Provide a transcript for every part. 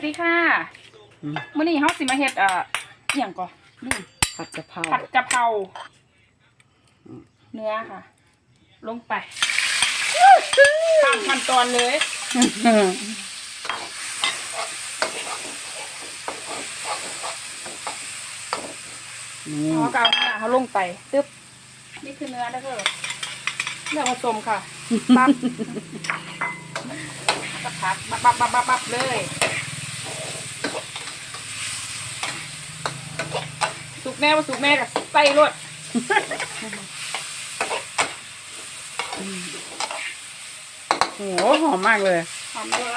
วัสดีค่ะอืม มื้อนี้เฮาสิมาเฮ็ดเอ่ออหยังก่อนลืมผัดกะเพรา ผัดกะเพราเนื้อค่ะ ลงไปข้ามขั้นตอนเลยนี่เขาก็เอาหน้าเขาลงไปตึ๊บนี่คือเนื้อแล้วก็เนื้อผสมค่ะปั๊บก็พักบับบับบับบับบับเลย สุก แม่ว่าสุกแม่กับใส่รวดโอ้โหหอมมากเลย หอมเลย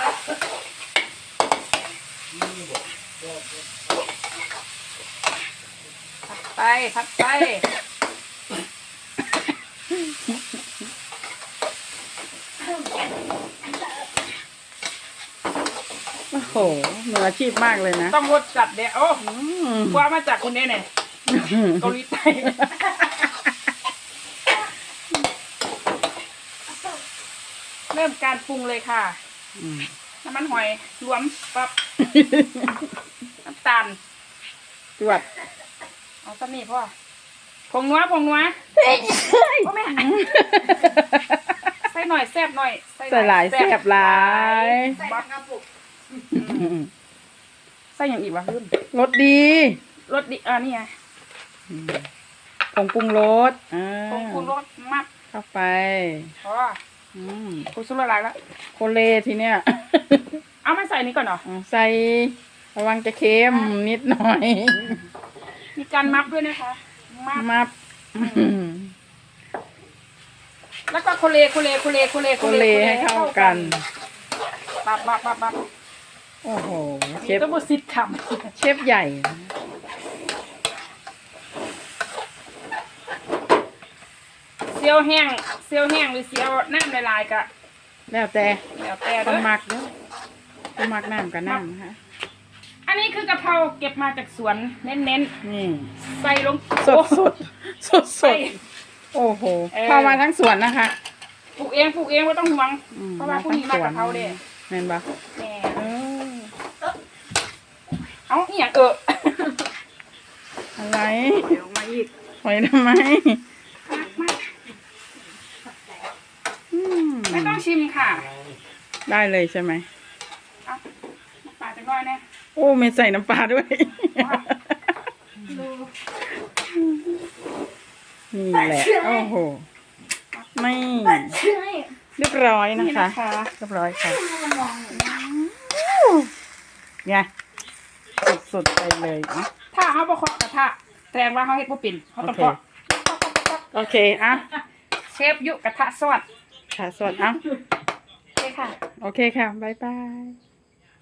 ผัดไปผัดไปโอ้โหมืออาชีพมากเลยนะ ต้องรสจัดเดี๋ยวโอ้อืมกว่ามาจากคุณเนี่ยเนี่ย เกาหลีใต้เริ่มการปรุงเลยค่ะอืมน้ำมันหอยรวมปั๊บน้ำตาลจวดเอาสักนี่พ่อผงนัวผงนัวโอ้แม่ใส่หน่อยแซ่บหน่อยใส่หลายแซ่บหลายบักใส่อย่างอีกวะรุ่นรสดีรสดิอ่านี่ไง ผงปรุงรสอ่าผงปรุงรสมักเข้าไปพออืมผงชูรสอะไรแล้วโคเลทีเนี้ยเอามาใส่นี่ก่อนเหรอเอาใส่ระวังจะเค็มนิดหน่อย มีการมับด้วยนะคะมับมับแล้วก็โคเลโคเลโคเลโคเลโคเลให้เข้ากันบับบับบับบับโอ้โห เชเชฟฟต้องบสิทธิ์ทเชฟใหญ่ เซียวแห้งเซียวแห้งหรือเซียวน้ำละลายๆกะแล้วแต่แล้วแต่คเด้นอมักเด้อคนมักน้ำกับน้ำนะคะอันนี้คือกะเพราเก็บมาจากสวนเน้นนี่ๆใส่ลงสดสดสดสใส่ ดโอ้โหเออ เข้ามาทั้งสวนนะคะ ปลูกเองปลูกเองไม่ต้องห่วงอืมเพราะว่าพวกนี้มากะเพราเด้แม่นปะแหมเออเอาอีหยังเอออะไร เดี๋ยวมาอีกหอยทำไม มา อืม ไม่ต้องชิมค่ะได้เลยใช่ไหมเอาปลาจะน้อยแน่โอ้ไม่ใส่น้ำปลาด้วย ดูนี่แหละโอ้โหไม่เรียบร้อยนะนี่คะนะคะ เรียบร้อยค่ะไงสุดๆไปเลยอะถ้าเขาประคอบกระทะแสดงว่าเขาเฮ็ดบ่เป็นเขาต้องโอเคเคาะโอเคอะเชฟยุกระทะสวัสด ค่ะสวัสดีอะโอเคค่ะ โอเคค่ะ บ๊ายบาย